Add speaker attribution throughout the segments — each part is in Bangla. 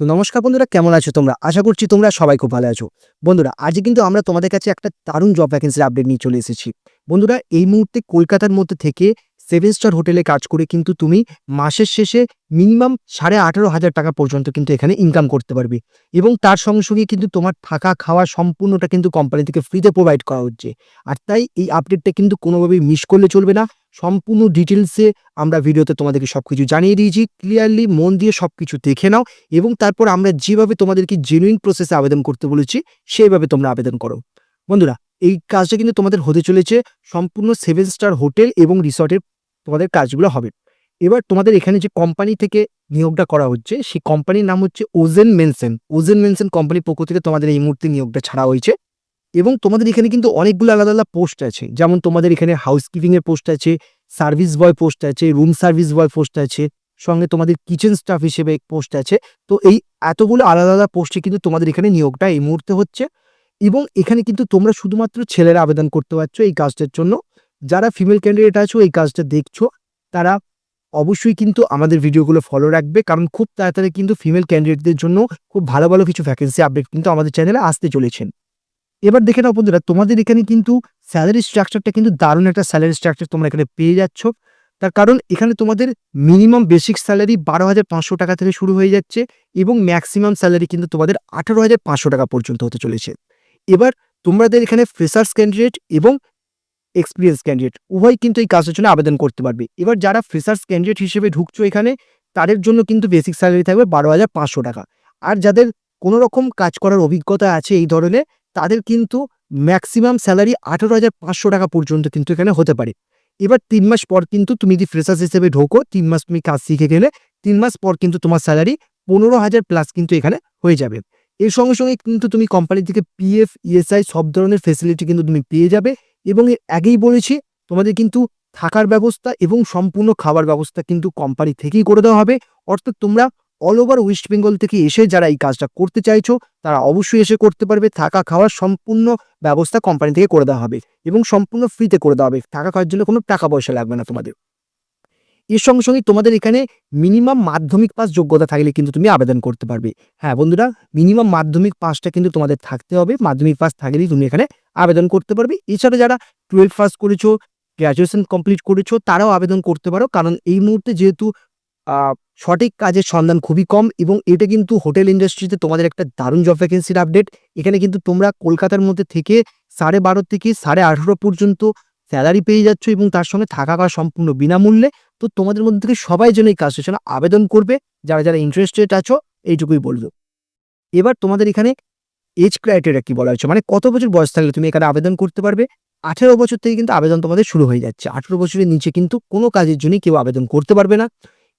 Speaker 1: তো নমস্কার বন্ধুরা, কেমন আছো তোমরা? আশা করছি তোমরা সবাই খুব ভালো আছো। বন্ধুরা, আজকে কিন্তু আমরা তোমাদের কাছে একটা দারুণ জব ভ্যাকেন্সির আপডেট নিয়ে চলে এসেছি। বন্ধুরা, এই মুহূর্তে কলকাতার মধ্যে থেকে সেভেন স্টার হোটেলে কাজ করে কিন্তু তুমি মাসের শেষে মিনিমাম সাড়ে আঠারো হাজার টাকা পর্যন্ত কিন্তু এখানে ইনকাম করতে পারবে। এবং তার সঙ্গে সঙ্গে কিন্তু তোমার থাকা খাওয়া সম্পূর্ণটা কিন্তু কোম্পানি থেকে ফ্রিতে প্রোভাইড করা হচ্ছে। আর তাই এই আপডেটটা কিন্তু কোনোভাবেই মিস করলে চলবে না। সম্পূর্ণ ডিটেলসে আমরা ভিডিওতে তোমাদেরকে সবকিছু জানিয়ে দিয়েছি। ক্লিয়ারলি মন দিয়ে সবকিছু দেখে নাও এবং তারপর আমরা যেভাবে তোমাদেরকে জেনুইন প্রসেসে আবেদন করতে বলেছি, সেইভাবে তোমরা আবেদন করো। বন্ধুরা, এই কাজটা কিন্তু তোমাদের হতে চলেছে। সম্পূর্ণ সেভেন স্টার হোটেল এবং রিসর্টের তোমাদের কাজগুলো হবে। এবার তোমাদের এখানে যে কোম্পানি থেকে নিয়োগটা করা হচ্ছে, সেই কোম্পানির নাম হচ্ছে ওজেন মেনসেন ওজেন মেনসেন কোম্পানির পক্ষ থেকে তোমাদের এই মুহূর্তে নিয়োগটা ছাড়া হয়েছে। এবং তোমাদের এখানে কিন্তু অনেকগুলো আলাদা আলাদা পোস্ট আছে। যেমন তোমাদের এখানে হাউসকিপিং এর পোস্ট আছে সার্ভিস বয় পোস্ট আছে রুম সার্ভিস বয় পোস্ট আছে, সঙ্গে তোমাদের কিচেন স্টাফ হিসেবে পোস্ট আছে। তো এই এতগুলো আলাদা আলাদা পোস্টে কিন্তু তোমাদের এখানে নিয়োগটা এই মুহূর্তে হচ্ছে। এবং এখানে কিন্তু তোমরা শুধুমাত্র ছেলেরা আবেদন করতে পারছ এই কাজটার জন্য। যারা ফিমেল ক্যান্ডিডেট আছো, এই কাজটা দেখছ, তারা অবশ্যই কিন্তু আমাদের ভিডিওগুলো ফলো রাখবে, কারণ খুব তাড়াতাড়ি কিন্তু ফিমেল ক্যান্ডিডেটদের জন্য খুব ভালো ভালো কিছু ভ্যাকেন্সি আপডেট কিন্তু আমাদের চ্যানেলে আসতে চলেছেন এবার দেখে নাও বন্ধুরা, তোমাদের এখানে কিন্তু স্যালারি স্ট্রাকচারটা কিন্তু দারুণ একটা স্যালারি স্ট্রাকচার তোমরা এখানে পেয়ে যাচ্ছ। তার কারণ এখানে তোমাদের মিনিমাম বেসিক স্যালারি বারো হাজার পাঁচশো টাকা থেকে শুরু হয়ে যাচ্ছে এবং ম্যাক্সিমাম স্যালারি কিন্তু তোমাদের আঠারো হাজার পাঁচশো টাকা পর্যন্ত হতে চলেছে। এবার তোমাদের এখানে ফ্রেশার্স ক্যান্ডিডেট এবং এক্সপিরিয়েন্স ক্যান্ডিডেট উভয় কিন্তু এই কাজের জন্য আবেদন করতে পারবে। এবার যারা ফ্রেশার্স ক্যান্ডিডেট হিসেবে ঢুকছো এখানে, তাদের জন্য কিন্তু বেসিক স্যালারি থাকবে বারো হাজার পাঁচশো টাকা। আর যাদের কোনো রকম কাজ করার অভিজ্ঞতা আছে এই ধরনের, তাদের কিন্তু ম্যাক্সিমাম স্যালারি আঠারো হাজার পাঁচশো টাকা পর্যন্ত কিন্তু এখানে হতে পারে। এবার তিন মাস পর কিন্তু তুমি যদি ফ্রেশার্স হিসেবে ঢোকো, তিন মাস তুমি কাজ শিখে গেলে, তিন মাস পর কিন্তু তোমার স্যালারি পনেরো হাজার প্লাস কিন্তু এখানে হয়ে যাবে। এর সঙ্গে সঙ্গে কিন্তু তুমি কোম্পানি থেকে পিএফ ইএসআই সব ধরনের ফেসিলিটি কিন্তু তুমি পেয়ে যাবে। এবং এর আগেই বলেছি, তোমাদের কিন্তু থাকার ব্যবস্থা এবং সম্পূর্ণ খাবার ব্যবস্থা কিন্তু কোম্পানি থেকেই করে দেওয়া হবে। অর্থাৎ তোমরা অল ওভার ওয়েস্ট বেঙ্গল থেকে এসে যারা এই কাজটা করতে চাইছো, তারা অবশ্যই এসে করতে পারবে। থাকা খাওয়ার সম্পূর্ণ ব্যবস্থা কোম্পানি থেকে করে দেওয়া হবে এবং সম্পূর্ণ ফ্রিতে করে দেওয়া হবে। থাকা খাওয়ার জন্য কোনো টাকা পয়সা লাগবে না তোমাদের। এর সঙ্গে সঙ্গে তোমাদের এখানে মিনিমাম মাধ্যমিক পাস যোগ্যতা থাকলে কিন্তু তুমি আবেদন করতে পারবে। হ্যাঁ বন্ধুরা মিনিমাম মাধ্যমিক পাসটা কিন্তু তোমাদের থাকতে হবে। মাধ্যমিক পাস থাকলেই তুমি এখানে আবেদন করতে পারবে। এছাড়া যারা টুয়েলভ পাস করেছ গ্র্যাজুয়েশন কমপ্লিট করেছ, তারাও আবেদন করতে পারো। কারণ এই মুহূর্তে যেহেতু সঠিক কাজের সন্ধান খুবই কম এবং এটা কিন্তু হোটেল ইন্ডাস্ট্রিতে তোমাদের একটা দারুণ জব ভ্যাকেন্সির আপডেট এখানে কিন্তু তোমরা কলকাতার মধ্যে থেকে সাড়ে বারো থেকে সাড়ে আঠেরো পর্যন্ত স্যালারি পেয়ে যাচ্ছ এবং তার সঙ্গে থাকা খাওয়া সম্পূর্ণ বিনামূল্যে। তো তোমাদের মধ্যে থেকে সবাই যেন এই কাজটার জন্য আবেদন করবে, যারা যারা ইন্টারেস্টেড আছো, এইটুকুই বলব। এবার তোমাদের এখানে এজ ক্রাইটেরিয়া কি বলা হচ্ছে মানে কত বছর বয়স থাকলে তুমি এখানে আবেদন করতে পারবে? আঠেরো বছর থেকে কিন্তু আবেদন তোমাদের শুরু হয়ে যাচ্ছে। আঠেরো বছরের নিচে কিন্তু কোনো কাজের জন্য কেউ আবেদন করতে পারবে না।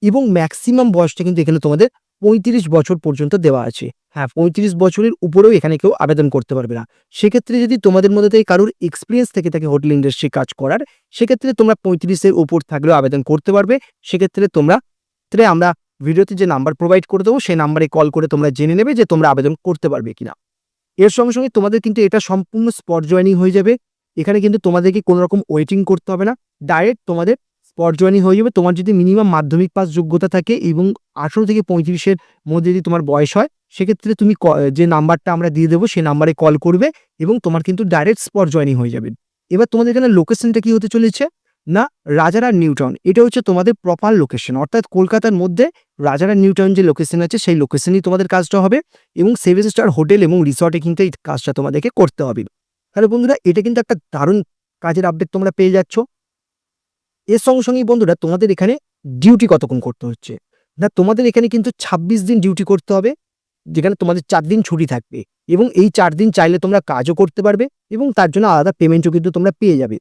Speaker 1: এবং ম্যাক্সিমাম বয়সটা কিন্তু এখানে তোমাদের পঁয়ত্রিশ বছর পর্যন্ত দেওয়া আছে। হ্যাঁ পঁয়ত্রিশ বছরের উপরেও এখানে কেউ আবেদন করতে পারবে না। সেক্ষেত্রে যদি তোমাদের মধ্যে থেকে কারোর এক্সপিরিয়েন্স থেকে থাকে হোটেল ইন্ডাস্ট্রি কাজ করার, সেক্ষেত্রে তোমরা পঁয়ত্রিশের উপর থাকলেও আবেদন করতে পারবে। সেক্ষেত্রে তোমরা আমরা ভিডিওতে যে নাম্বার প্রোভাইড করে দেবো, সেই নাম্বারে কল করে তোমরা জেনে নেবে যে তোমরা আবেদন করতে পারবে কিনা। এর সঙ্গে সঙ্গে তোমাদের কিন্তু এটা সম্পূর্ণ স্পট জয়েনিং হয়ে যাবে। এখানে কিন্তু তোমাদেরকে কোনো রকম ওয়েটিং করতে হবে না। ডাইরেক্ট তোমাদের স্পট জয়েনিং হয়ে যাবে। তোমার যদি মিনিমাম মাধ্যমিক পাস যোগ্যতা থাকে এবং আঠেরো থেকে পঁয়ত্রিশের মধ্যে যদি তোমার বয়স হয়, সেক্ষেত্রে তুমি যে নাম্বারটা আমরা দিয়ে দেবো সেই নাম্বারে কল করবে এবং তোমার কিন্তু ডাইরেক্ট স্পট জয়েনিং হয়ে যাবে। এবার তোমাদের এখানে লোকেশনটা কি হতে চলেছে? না, রাজারা নিউটাউন এটা হচ্ছে তোমাদের প্রপার লোকেশন অর্থাৎ কলকাতার মধ্যে রাজারা নিউটাউন যে লোকেশন আছে, সেই লোকেশনই তোমাদের কাজটা হবে এবং সেভেন স্টার হোটেল এবং রিসর্টে কিন্তু এই কাজটা তোমাদেরকে করতে হবে। তাহলে বন্ধুরা, এটা কিন্তু একটা দারুণ কাজের আপডেট তোমরা পেয়ে যাচ্ছ। এর সঙ্গে সঙ্গেই বন্ধুরা, তোমাদের এখানে ডিউটি কতক্ষণ করতে হচ্ছে? না, তোমাদের এখানে কিন্তু ২৬ দিন ডিউটি করতে হবে, যেখানে তোমাদের চার দিন ছুটি থাকবে এবং এই চার দিন চাইলে তোমরা কাজও করতে পারবে এবং তার জন্য আলাদা পেমেন্টও কিন্তু তোমরা পেয়ে যাবে।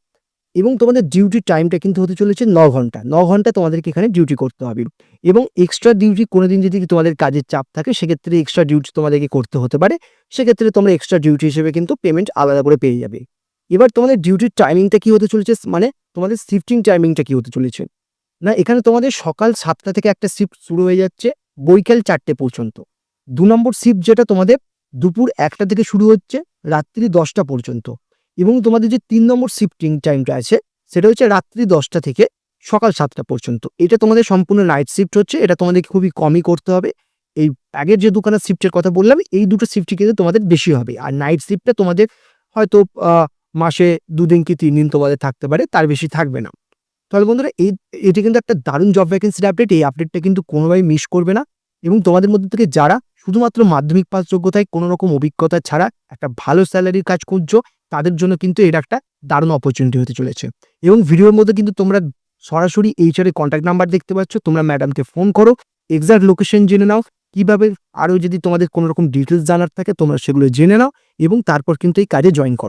Speaker 1: এবং তোমাদের ডিউটির টাইমটা কিন্তু হতে চলেছে ন ঘণ্টা ন ঘণ্টা তোমাদেরকে এখানে ডিউটি করতে হবে এবং এক্সট্রা ডিউটি কোনো দিন যদি তোমাদের কাজের চাপ থাকে, সেক্ষেত্রে এক্সট্রা ডিউটি তোমাদেরকে করতে হতে পারে, সেক্ষেত্রে তোমরা এক্সট্রা ডিউটি হিসেবে কিন্তু পেমেন্ট আলাদা করে পেয়ে যাবে। এবার তোমাদের ডিউটির টাইমিংটা কি হতে চলেছে মানে তোমাদের শিফটিং টাইমিংটা কি হতে চলেছে? না, এখানে তোমাদের সকাল সাতটা থেকে একটা শিফট শুরু হয়ে যাচ্ছে, বৈকাল চারটে পর্যন্ত। দু নম্বর শিফট যেটা তোমাদের দুপুর একটা থেকে শুরু হচ্ছে, রাত্রি দশটা পর্যন্ত। এবং তোমাদের যে তিন নম্বর শিফটিং টাইমটা আছে, সেটা হচ্ছে রাত্রি দশটা থেকে সকাল সাতটা পর্যন্ত। এটা তোমাদের সম্পূর্ণ নাইট শিফট হচ্ছে, এটা তোমাদের খুবই কমই করতে হবে। এই আগের যে দোকানের শিফটের কথা বললাম, এই দুটো শিফটই কিন্তু তোমাদের বেশি হবে। আর নাইট শিফটটা তোমাদের হয়তো মাসে দুদিন কি তিন দিন তোমাদের থাকতে পারে, তার বেশি থাকবে না। তাহলে বন্ধুরা, এই, এটি কিন্তু একটা দারুণ জব ভ্যাকেন্সির আপডেট এই আপডেটটা কিন্তু কোনোভাবেই মিস করবে না এবং তোমাদের মধ্যে থেকে যারা শুধুমাত্র মাধ্যমিক পাস যোগ্যতায় কোনো রকম অভিজ্ঞতা ছাড়া একটা ভালো স্যালারির কাজ করছ তাদের জন্য কিন্তু এটা একটা দারুণ অপরচুনিটি হতে চলেছে। এবং ভিডিওর মধ্যে কিন্তু তোমরা সরাসরি এইচআরের কন্ট্যাক্ট নাম্বার দেখতে পাচ্ছ, তোমরা ম্যাডামকে ফোন করো এক্সাক্ট লোকেশন জেনে নাও, কীভাবে আরও যদি তোমাদের কোনো রকম ডিটেলস জানার থাকে, তোমরা সেগুলো জেনে নাও এবং তারপর কিন্তু এই কাজে জয়েন করো।